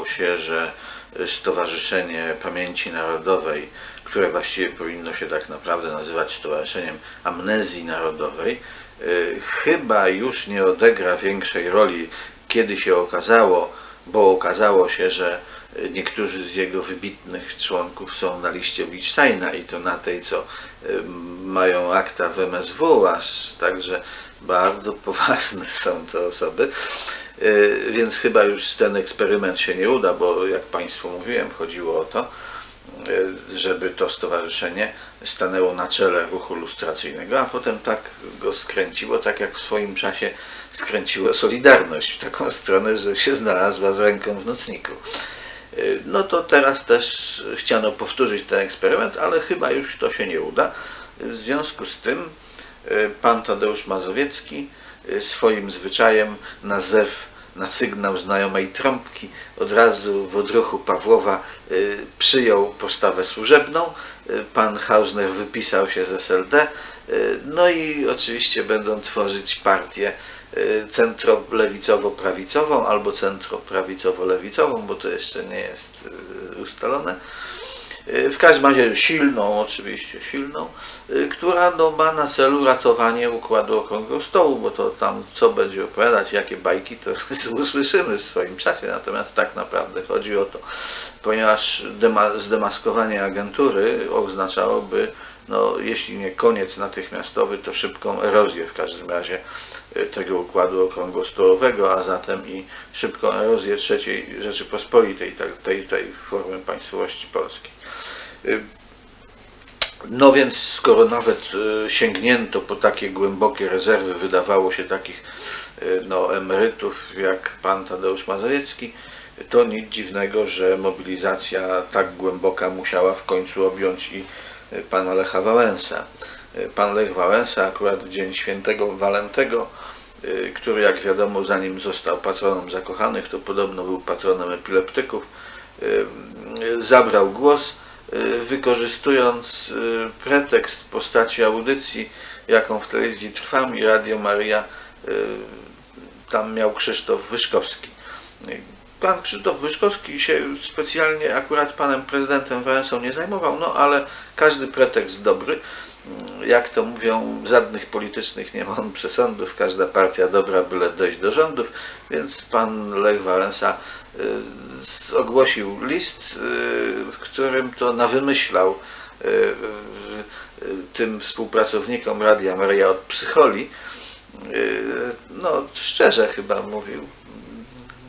okazało się, że Stowarzyszenie Pamięci Narodowej, które właściwie powinno się tak naprawdę nazywać Stowarzyszeniem Amnezji Narodowej, y, chyba już nie odegra większej roli, kiedy się okazało, bo okazało się, że niektórzy z jego wybitnych członków są na liście Wittsteina i to na tej, co y, mają akta w MSW, aż także bardzo poważne są to osoby. Y, więc chyba już ten eksperyment się nie uda, bo jak Państwu mówiłem, chodziło o to, y, żeby to stowarzyszenie stanęło na czele ruchu lustracyjnego, a potem tak go skręciło, tak jak w swoim czasie skręciło Solidarność w taką stronę, że się znalazła z ręką w nocniku. Y, no to teraz też chciano powtórzyć ten eksperyment, ale chyba już to się nie uda. W związku z tym pan Tadeusz Mazowiecki swoim zwyczajem na zew na sygnał znajomej trąbki od razu w odruchu Pawłowa y, przyjął postawę służebną. Y, pan Hausner wypisał się z SLD. Y, no i oczywiście będą tworzyć partię centro-lewicowo-prawicową albo centro-prawicowo-lewicową, bo to jeszcze nie jest ustalone. W każdym razie silną, oczywiście silną, y, która no, ma na celu ratowanie układu okrągłego stołu, bo to tam co będzie opowiadać, jakie bajki, to usłyszymy w swoim czasie, natomiast tak naprawdę chodzi o to, ponieważ dema zdemaskowanie agentury oznaczałoby, no, jeśli nie koniec natychmiastowy, to szybką erozję w każdym razie tego układu okrągłostołowego, a zatem i szybką erozję trzeciej Rzeczypospolitej, tej, tej formy państwowości polskiej. Y, no więc skoro nawet y, sięgnięto po takie głębokie rezerwy, wydawało się takich no, emerytów jak pan Tadeusz Mazowiecki, to nic dziwnego, że mobilizacja tak głęboka musiała w końcu objąć i pana Lecha Wałęsa. Pan Lech Wałęsa akurat w dzień świętego Walentego, który jak wiadomo zanim został patronem zakochanych, to podobno był patronem epileptyków, zabrał głos Y, wykorzystując y, pretekst postaci audycji, jaką w telewizji Trwam i Radio Maria, y, tam miał Krzysztof Wyszkowski. Pan Krzysztof Wyszkowski się specjalnie akurat panem prezydentem Wałęsą nie zajmował, no ale każdy pretekst dobry. Jak to mówią, żadnych politycznych nie ma on przesądów, każda partia dobra, byle dojść do rządów, więc pan Lech Wałęsa ogłosił list, y, w którym to nawymyślał y, y, tym współpracownikom Radia Maria od psycholi, no szczerze chyba mówił,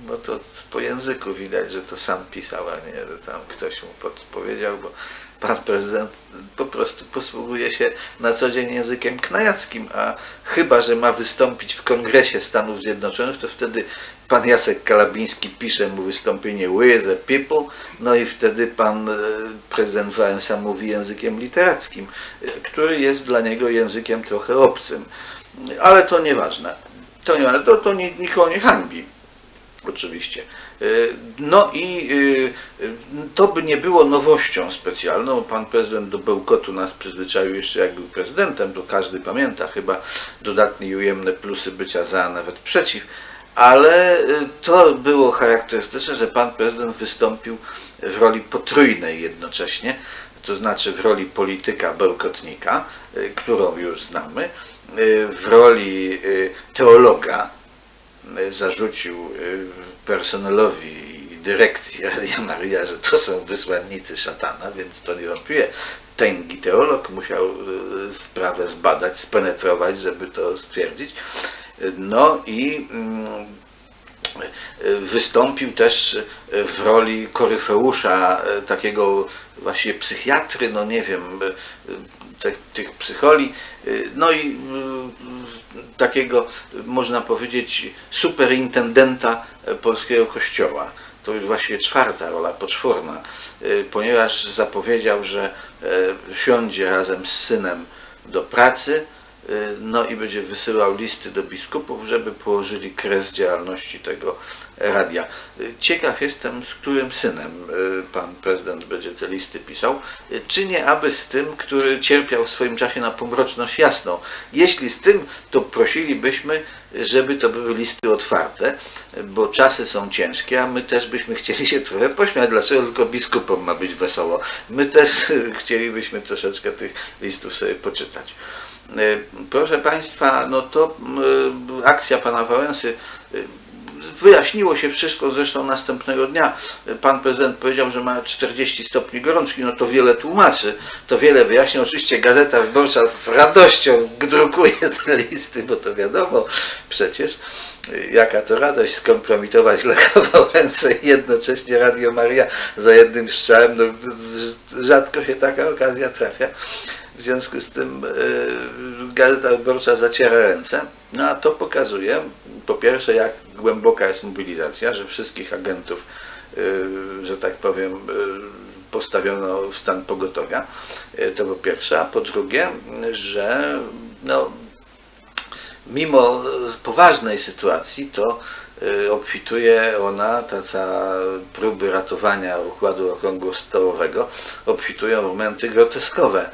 bo to po języku widać, że to sam pisał, a nie, że tam ktoś mu podpowiedział, bo pan prezydent po prostu posługuje się na co dzień językiem knajackim, a chyba, że ma wystąpić w Kongresie Stanów Zjednoczonych, to wtedy pan Jacek Kalabiński pisze mu wystąpienie We the People, no i wtedy pan e, prezydent Wałęsa mówi językiem literackim, e, który jest dla niego językiem trochę obcym. Ale to nieważne. To, nie, to, to nikogo nie hańbi oczywiście. E, no i e, to by nie było nowością specjalną. Pan prezydent do bełkotu nas przyzwyczaił jeszcze jak był prezydentem, to każdy pamięta chyba dodatnie i ujemne plusy bycia za, a nawet przeciw. Ale to było charakterystyczne, że pan prezydent wystąpił w roli potrójnej jednocześnie, to znaczy w roli polityka bełkotnika, którą już znamy, w roli teologa, zarzucił y, personelowi i dyrekcji Radia Maria, że to są wysłannicy szatana, więc to niewątpliwie tęgi teolog musiał y, sprawę zbadać, spenetrować, żeby to stwierdzić. No i mm, wystąpił też w roli koryfeusza, y, takiego właśnie psychiatry, no nie wiem, tych, tych psycholi, no i takiego, można powiedzieć, superintendenta polskiego kościoła. To już właściwie czwarta rola, poczwórna, y, ponieważ zapowiedział, że y, siądzie razem z synem do pracy no i będzie wysyłał listy do biskupów, żeby położyli kres działalności tego radia. Ciekaw jestem, z którym synem pan prezydent będzie te listy pisał, czy nie aby z tym, który cierpiał w swoim czasie na pomroczność jasną. Jeśli z tym, to prosilibyśmy, żeby to były listy otwarte, bo czasy są ciężkie, a my też byśmy chcieli się trochę pośmiać, dlaczego tylko biskupom ma być wesoło. My też chcielibyśmy troszeczkę tych listów sobie poczytać. Proszę Państwa, no to akcja pana Wałęsy Wyjaśniło się wszystko zresztą następnego dnia. Pan prezydent powiedział, że ma 40 stopni gorączki, no to wiele tłumaczy, to wiele wyjaśnia. Oczywiście Gazeta Wyborcza z radością drukuje te listy, bo to wiadomo przecież jaka to radość skompromitować Lecha Wałęsę i jednocześnie Radio Maria za jednym strzałem. No, rzadko się taka okazja trafia. W związku z tym yy, Gazeta Wyborcza zaciera ręce. No a to pokazuje, po pierwsze, jak głęboka jest mobilizacja, że wszystkich agentów, yy, że tak powiem, yy, postawiono w stan pogotowia. To po pierwsze. A po drugie, że no, mimo poważnej sytuacji, to obfituje ona, ta cała próby ratowania układu okrągłostołowego, obfitują momenty groteskowe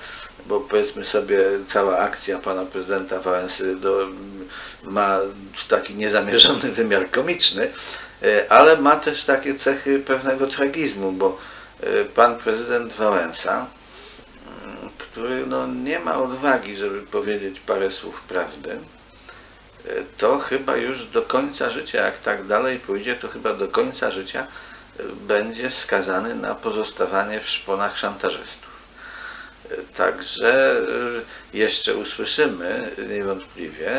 bo powiedzmy sobie cała akcja pana prezydenta Wałęsy do, ma taki niezamierzony wymiar komiczny, e, ale ma też takie cechy pewnego tragizmu, bo e, pan prezydent Wałęsa, który no, nie ma odwagi, żeby powiedzieć parę słów prawdy, to chyba już do końca życia, jak tak dalej pójdzie, to chyba do końca życia będzie skazany na pozostawanie w szponach szantażystów. Także y, jeszcze usłyszymy niewątpliwie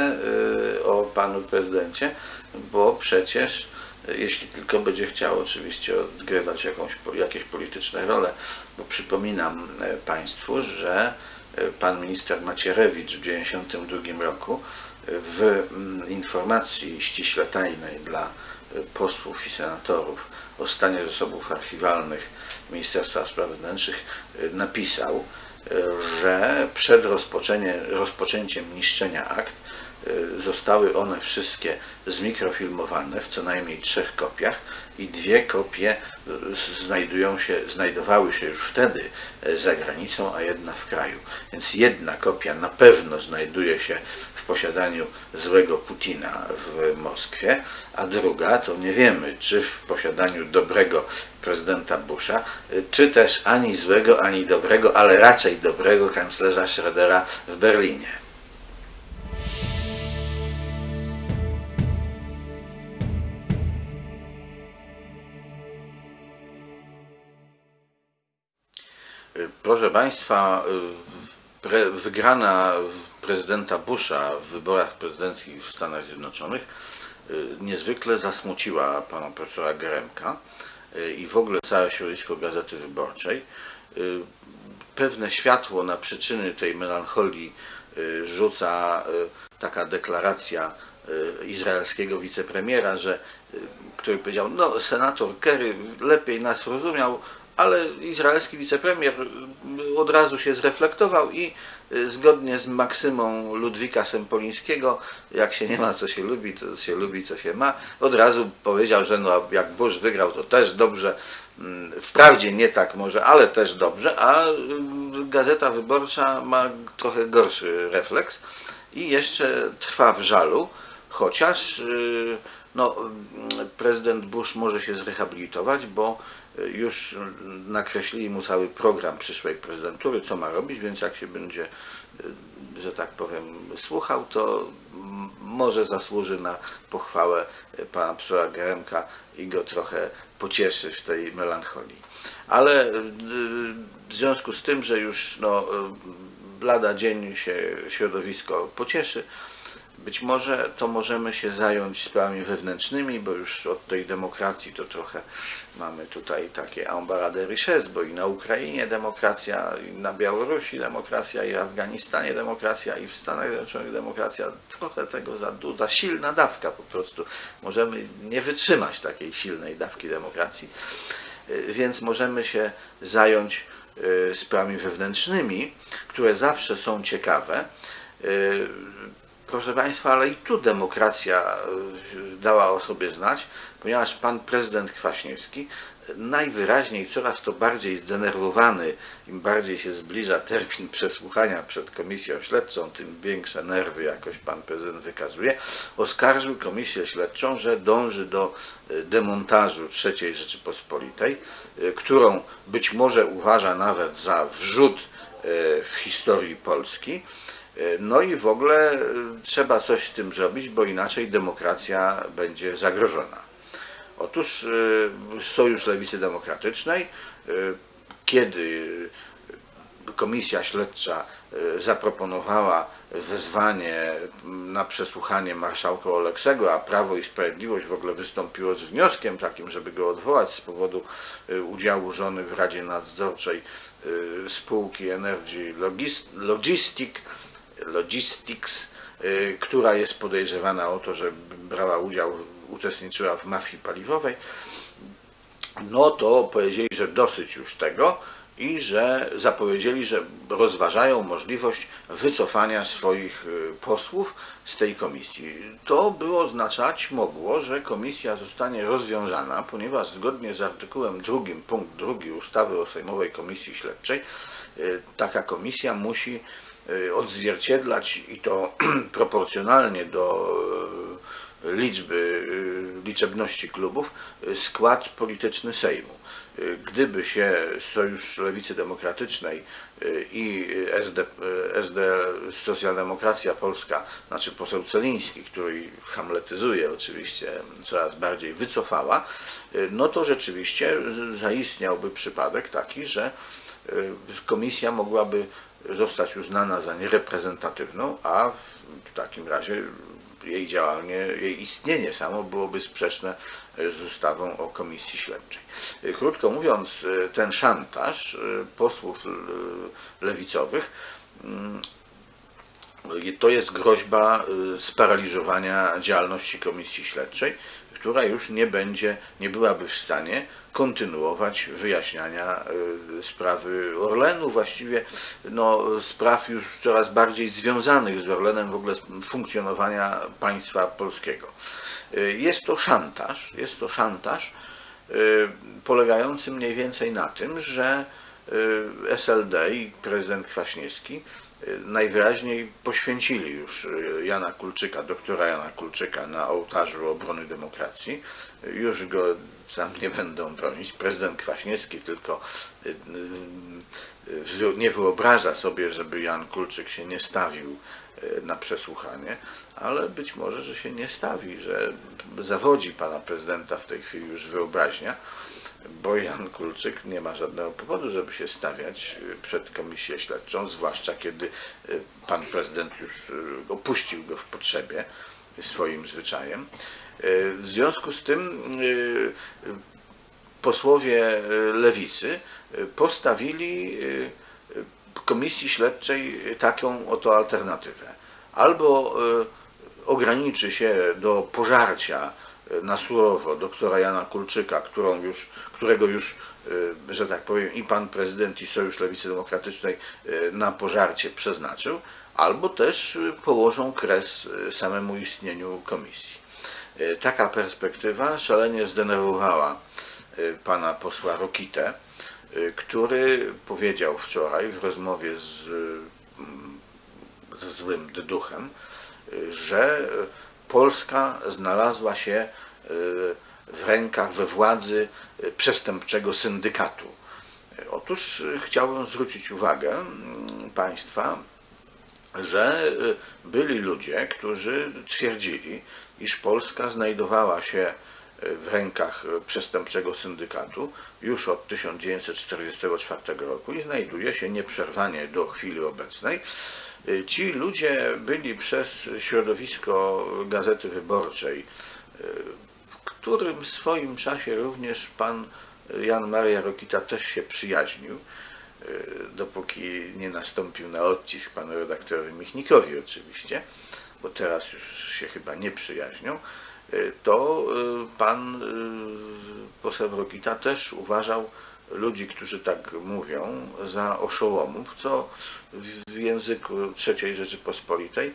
o panu prezydencie, bo przecież jeśli tylko będzie chciał oczywiście odgrywać jakąś, jakieś polityczne role, bo przypominam Państwu, że pan minister Macierewicz w 1992 roku w mm, informacji ściśle tajnej dla posłów i senatorów o stanie zasobów archiwalnych Ministerstwa Spraw Wewnętrznych napisał, że przed rozpoczęciem niszczenia akt zostały one wszystkie zmikrofilmowane w co najmniej trzech kopiach i dwie kopie znajdują się, znajdowały się już wtedy za granicą, a jedna w kraju. Więc jedna kopia na pewno znajduje się posiadaniu złego Putina w Moskwie, a druga to nie wiemy, czy w posiadaniu dobrego prezydenta Busha, czy też ani złego, ani dobrego, ale raczej dobrego kanclerza Schrödera w Berlinie. Proszę Państwa, wygrana prezydenta Busha w wyborach prezydenckich w Stanach Zjednoczonych y, niezwykle zasmuciła pana profesora Geremka y, i w ogóle całe środowisko Gazety Wyborczej. Y, pewne światło na przyczyny tej melancholii rzuca taka deklaracja izraelskiego wicepremiera, że, który powiedział, no senator Kerry lepiej nas rozumiał, ale izraelski wicepremier od razu się zreflektował i zgodnie z maksymą Ludwika Sempolińskiego, jak się nie ma, co się lubi, to się lubi, co się ma, od razu powiedział, że no, jak Bush wygrał, to też dobrze, mm, wprawdzie nie tak może, ale też dobrze, a y, Gazeta Wyborcza ma trochę gorszy refleks i jeszcze trwa w żalu, chociaż y, no, prezydent Bush może się zrehabilitować, bo już nakreślili mu cały program przyszłej prezydentury, co ma robić, więc jak się będzie, e, że tak powiem, słuchał, to może zasłuży na pochwałę pana profesora Geremka i go trochę pocieszy w tej melancholii. Ale e, w związku z tym, że już no, e, lada dzień się środowisko pocieszy, być może to możemy się zająć sprawami wewnętrznymi, bo już od tej demokracji to trochę mamy tutaj takie embarras richesse, bo i na Ukrainie demokracja, i na Białorusi demokracja, i w Afganistanie demokracja, i w Stanach Zjednoczonych demokracja. Trochę tego za, za silna dawka po prostu. Możemy nie wytrzymać takiej silnej dawki demokracji, y, więc możemy się zająć y, sprawami wewnętrznymi, które zawsze są ciekawe, Proszę Państwa, ale i tu demokracja dała o sobie znać, ponieważ pan prezydent Kwaśniewski najwyraźniej coraz to bardziej zdenerwowany, im bardziej się zbliża termin przesłuchania przed komisją śledczą, tym większe nerwy jakoś pan prezydent wykazuje, oskarżył komisję śledczą, że dąży do e, demontażu III Rzeczypospolitej, e, którą być może uważa nawet za wrzut w historii Polski. No i w ogóle trzeba coś z tym zrobić, bo inaczej demokracja będzie zagrożona. Otóż y, Sojusz Lewicy Demokratycznej, kiedy komisja śledcza zaproponowała wezwanie na przesłuchanie marszałka Oleksego, a Prawo i Sprawiedliwość w ogóle wystąpiło z wnioskiem takim, żeby go odwołać z powodu udziału żony w Radzie Nadzorczej spółki Energy Logistic, Logistics, która jest podejrzewana o to, że brała udział uczestniczyła w mafii paliwowej, no to powiedzieli, że dosyć już tego i że zapowiedzieli, że rozważają możliwość wycofania swoich y, posłów z tej komisji. To by oznaczać mogło, że komisja zostanie rozwiązana, ponieważ zgodnie z artykułem 2 punkt 2 ustawy o Sejmowej Komisji Śledczej y, taka komisja musi y, odzwierciedlać i to proporcjonalnie do liczby, y, liczebności klubów y, skład polityczny Sejmu. Y, gdyby się Sojusz Lewicy Demokratycznej i SD, SD Socjaldemokracja Polska, znaczy poseł Celiński, który hamletyzuje oczywiście coraz bardziej, wycofała, no to rzeczywiście zaistniałby przypadek taki, że komisja mogłaby zostać uznana za niereprezentatywną, a w takim razie jej działanie, jej istnienie samo byłoby sprzeczne z ustawą o komisji śledczej. Krótko mówiąc, ten szantaż posłów lewicowych mm, to jest groźba sparaliżowania działalności komisji śledczej, która już nie będzie, nie byłaby w stanie kontynuować wyjaśniania y, sprawy Orlenu, właściwie no, spraw już coraz bardziej związanych z Orlenem, w ogóle funkcjonowania państwa polskiego. Y, jest to szantaż, jest to szantaż y, polegający mniej więcej na tym, że SLD i prezydent Kwaśniewski najwyraźniej poświęcili już Jana Kulczyka, doktora Jana Kulczyka na ołtarzu obrony demokracji. Już go sam nie będą bronić. Prezydent Kwaśniewski tylko y, y, nie wyobraża sobie, żeby Jan Kulczyk się nie stawił na przesłuchanie, ale być może, że się nie stawi, że zawodzi pana prezydenta w tej chwili już wyobraźnia, bo Jan Kulczyk nie ma żadnego powodu, żeby się stawiać przed komisję śledczą, zwłaszcza kiedy pan prezydent już opuścił go w potrzebie swoim zwyczajem. W związku z tym posłowie lewicy postawili komisji śledczej taką oto alternatywę. Albo ograniczy się do pożarcia na surowo doktora Jana Kulczyka, którą już, którego już, że tak powiem, i pan prezydent, i Sojusz Lewicy Demokratycznej na pożarcie przeznaczył, albo też położą kres samemu istnieniu komisji. E, taka perspektywa szalenie zdenerwowała e, pana posła Rokitę, e, który powiedział wczoraj w rozmowie z, ze złym duchem, że Polska znalazła się w rękach, we władzy przestępczego syndykatu. Otóż chciałbym zwrócić uwagę mm, Państwa, że byli ludzie, którzy twierdzili, iż Polska znajdowała się e, w rękach e, przestępczego syndykatu już od 1944 roku i znajduje się nieprzerwanie do chwili obecnej. E, ci ludzie byli przez środowisko Gazety Wyborczej, w którym swoim czasie również pan Jan Maria Rokita też się przyjaźnił, dopóki nie nastąpił na odcisk panu redaktorowi Michnikowi oczywiście bo teraz już się chyba nie przyjaźnią, y, to y, pan y, poseł Rokita też uważał ludzi, którzy tak mówią, za oszołomów, co w języku III Rzeczypospolitej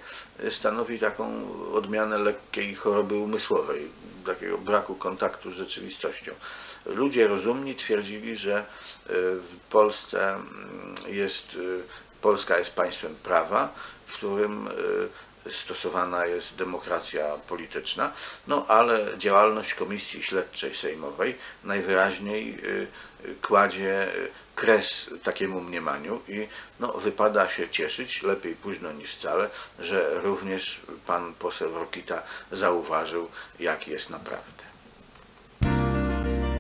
stanowi taką odmianę lekkiej choroby umysłowej, takiego braku kontaktu z rzeczywistością. Ludzie rozumni twierdzili, że y, w Polsce mm, jest, y, Polska jest państwem prawa, w którym y, stosowana jest demokracja polityczna, no ale działalność Komisji Śledczej Sejmowej najwyraźniej y, y, kładzie y, kres takiemu mniemaniu i no, wypada się cieszyć, lepiej późno niż wcale, że również pan poseł Rokita zauważył, jak jest naprawdę.